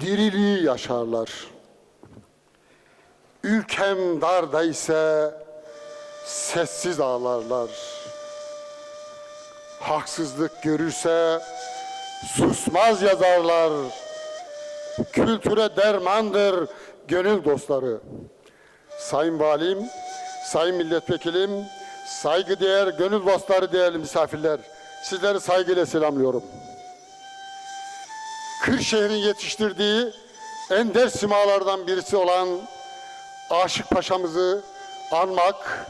diriliği yaşarlar. Ülkem darda ise sessiz ağlarlar. Haksızlık görürse susmaz yazarlar. Kültüre dermandır gönül dostları. Sayın Valim, Sayın Milletvekilim, saygıdeğer gönül dostları, değerli misafirler, sizleri saygıyla selamlıyorum. Kırşehir'in yetiştirdiği ender simalardan birisi olan Aşık Paşa'mızı anmak,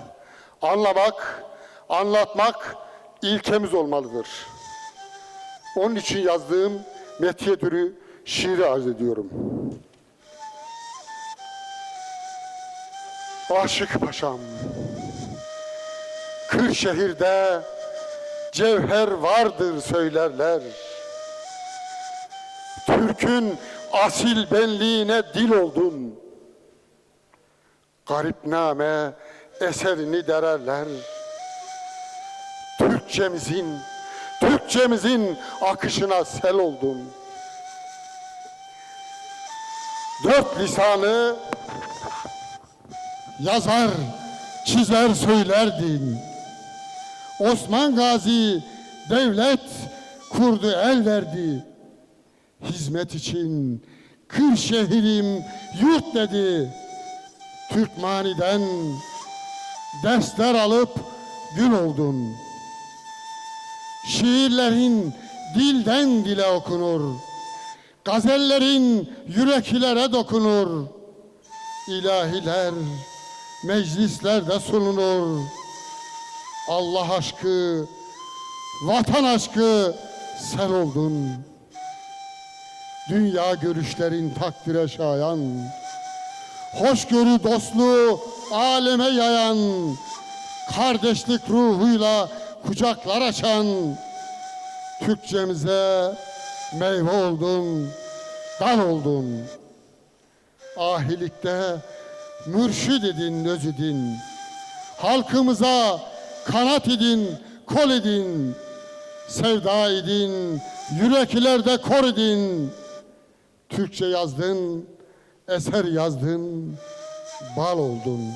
anlamak, anlatmak ilkemiz olmalıdır. Onun için yazdığım metiye türü şiiri arz ediyorum. Aşık Paşam, Kırşehir'de cevher vardır söylerler. Türk'ün asil benliğine dil oldun. Garipname eserini dererler. Türkçemizin, Türkçemizin akışına sel oldun. Dört lisanı yazar, çizer söylerdin. Osman Gazi devlet kurdu el verdi. Hizmet için Kırşehir'im yurt dedi. Türkmani'den dersler alıp gül oldun. Şiirlerin dilden dile okunur. Gazellerin yüreklere dokunur. İlahiler meclislerde sunulur. Allah aşkı, vatan aşkı sen oldun. Dünya görüşlerin takdire şayan. Hoşgörü dostluğu aleme yayan. Kardeşlik ruhuyla kucaklar açan. Türkçemize meyve oldun, dal oldun. Ahilikte mürşid edin, öz idin. Halkımıza kanat edin, kol edin. Sevda edin, yüreklerde kor edin. Türkçe yazdın, eser yazdın, bal oldun.